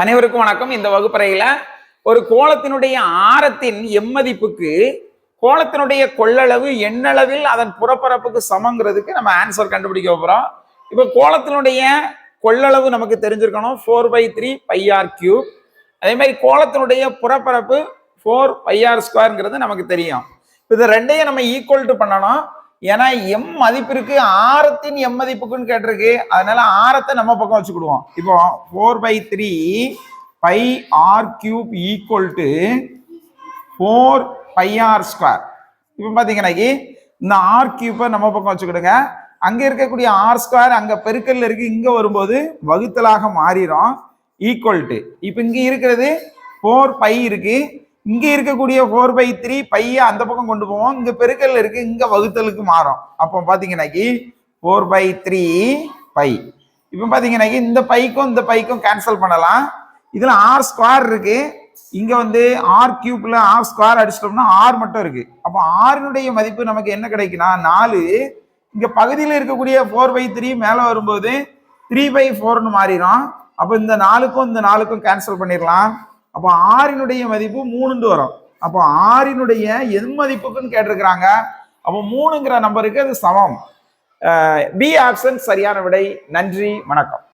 அனைவருக்கும் வணக்கம். இந்த வகுப்பறையில ஒரு கோலத்தினுடைய ஆரத்தின் எம்மதிப்புக்கு கோலத்தினுடைய கொள்ளளவு எண்ணளவில் அதன் புறப்பரப்புக்கு சமங்கிறதுக்கு நம்ம ஆன்சர் கண்டுபிடிக்க போகிறோம் இப்போ கோலத்தினுடைய கொள்ளளவு நமக்கு தெரிஞ்சிருக்கணும். Four by three by r cube அதே மாதிரி கோலத்தினுடைய புறப்பரப்பு ஃபோர் பையார் ஸ்கொயருங்கிறது நமக்கு தெரியும். இது ரெண்டையும் நம்ம ஈக்குவல் டு பண்ணணும். ஏன்னா எம் மதிப்பிற்கு ஆரத்தின் எம் மதிப்புக்குன்னு கேட்டிருக்கு. அதனால ஆரத்தை நம்ம பக்கம் வச்சுக்கிடுவோம். இப்போ four by three by r cube equal to four by r square இப்போ பார்த்தீங்கன்னாக்கி இந்த ஆர் கியூப்பை நம்ம பக்கம் வச்சுக்கிடுங்க. அங்கே இருக்கக்கூடிய ஆர் ஸ்கொயர் அங்கே பெருக்கல்ல இருக்கு இங்கே வரும்போது வகுத்தலாக மாறிடும். ஈக்குவல் டு இப்போ இங்கே இருக்கிறது ஃபோர் பை இருக்குது இங்க இருக்கக்கூடிய ஃபோர் பை த்ரீ பைய அந்த பக்கம் கொண்டு போவோம். இங்க பெருக்கல்ல இருக்கு இங்க வகுத்தலுக்கு மாறும். அப்போ பாத்தீங்கன்னாக்கி ஃபோர் பை த்ரீ பை. இப்போ பாத்தீங்கன்னாக்கி இந்த பைக்கும் இந்த பைக்கும் கேன்சல் பண்ணலாம். இதுல ஆர் ஸ்கொயர் இருக்கு. இங்க வந்து ஆர் கியூப்ல ஆர் ஸ்கொயர் அடிச்சிட்டோம்னா ஆர் மட்டும் இருக்கு. அப்போ ஆறினுடைய மதிப்பு நமக்கு என்ன கிடைக்குன்னா நாலு. இங்க பகுதியில் இருக்கக்கூடிய ஃபோர் பை த்ரீ மேல வரும்போது த்ரீ பை ஃபோர்னு மாறிடும். அப்போ இந்த நாலுக்கும் இந்த நாலுக்கும் கேன்சல் பண்ணிடலாம். அப்போ ஆறினுடைய மதிப்பு மூணுன்னு வரும். அப்போ ஆறினுடைய எது மதிப்புக்குன்னு கேட்டிருக்கிறாங்க? அப்போ மூணுங்கிற நம்பருக்கு அது சமம். பி ஆப்ஷன் சரியான விடை. நன்றி. வணக்கம்.